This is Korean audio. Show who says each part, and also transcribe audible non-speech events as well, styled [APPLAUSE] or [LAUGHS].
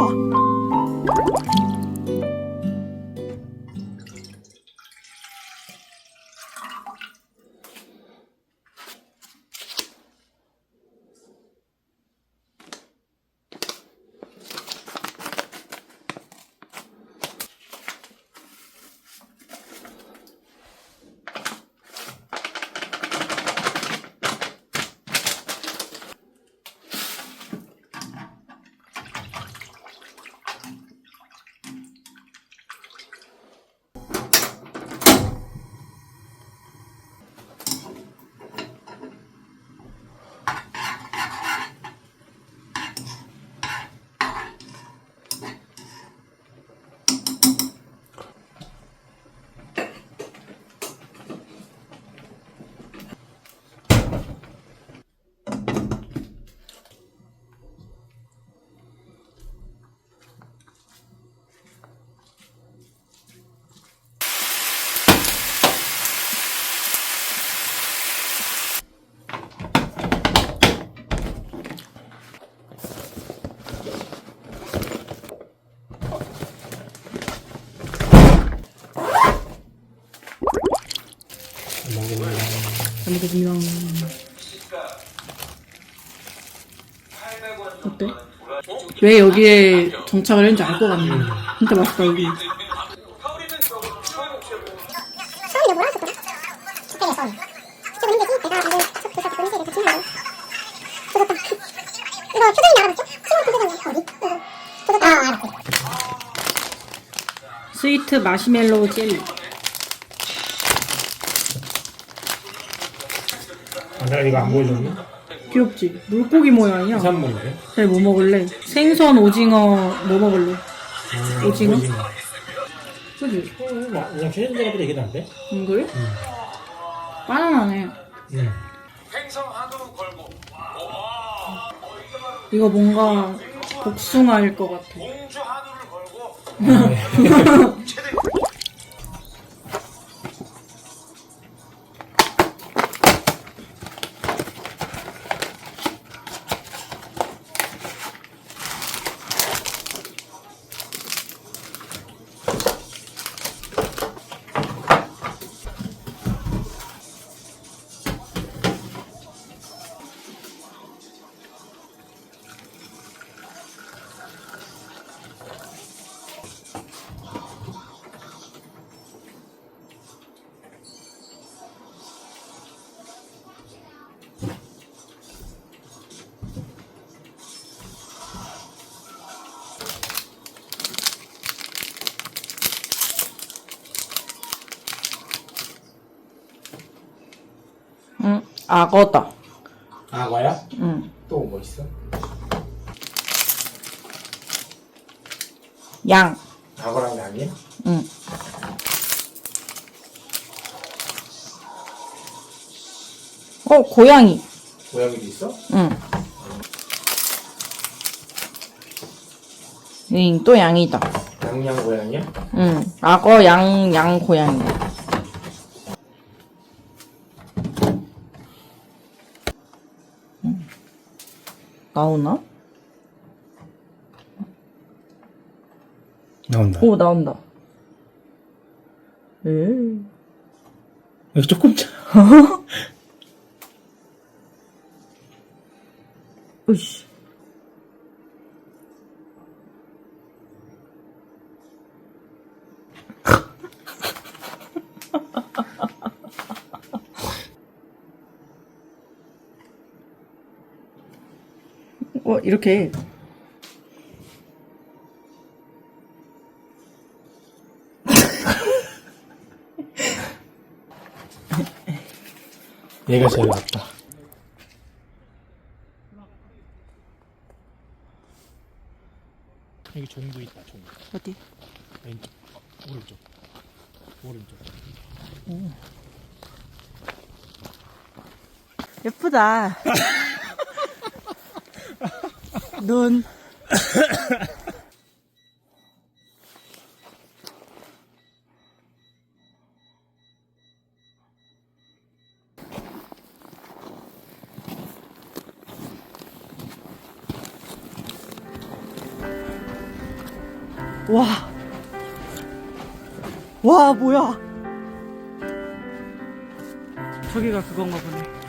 Speaker 1: 哇！ 잘 먹겠습니다. 어때? 왜 여기에 정착을 했는지 알 것 같네. 진짜 맛있다, 여기.
Speaker 2: 처음이 뭐라 했었더라? 그때 처음. 저거 힘들지? 내가 오늘 첫 교사 듣고 인쇄를 같이 한다고. 조졌다. 이거 표정이 나가봤죠? 신용 표정이 어디? 이거. 조졌다. 아.
Speaker 1: 스위트 마시멜로우 젤리.
Speaker 3: 내가 이거 안 보여줬네?
Speaker 1: 귀엽지? 물고기 모양이야.
Speaker 3: 해산물인데?
Speaker 1: 쟤뭐 먹을래? 생선, 오징어, 뭐 먹을래?
Speaker 3: 음,
Speaker 1: 오징어? 그지?
Speaker 3: 어, 뭐, 그냥 최현재가보다 이게 나은데?
Speaker 1: 응, 그래? 바나나네.
Speaker 3: 응.
Speaker 1: 이거 뭔가 복숭아일 것 같아. 응, [LAUGHS] 악어다.
Speaker 3: 악어야?
Speaker 1: 응.
Speaker 3: 또 뭐 있어?
Speaker 1: 양.
Speaker 3: 악어랑 양이야?
Speaker 1: 응. 어, 고양이.
Speaker 3: 고양이도 있어?
Speaker 1: 응. 응, 또 양이다.
Speaker 3: 양양 고양이야?
Speaker 1: 응. 악어, 양, 양, 고양이. 나오나?
Speaker 3: 나온다.
Speaker 1: 오, 나온다. 에
Speaker 3: 여기 조금 차. [LAUGHS]
Speaker 1: 으이씨. [LAUGHS] 어, 이렇게.
Speaker 3: 얘가 제일 낫다. 여기 종도 있다, 종.
Speaker 1: 어디?
Speaker 3: 왼쪽. 오른쪽. 오른쪽.
Speaker 1: 예쁘다. [LAUGHS] 눈. 와. 와, 뭐야. 저기가 그건가 보네.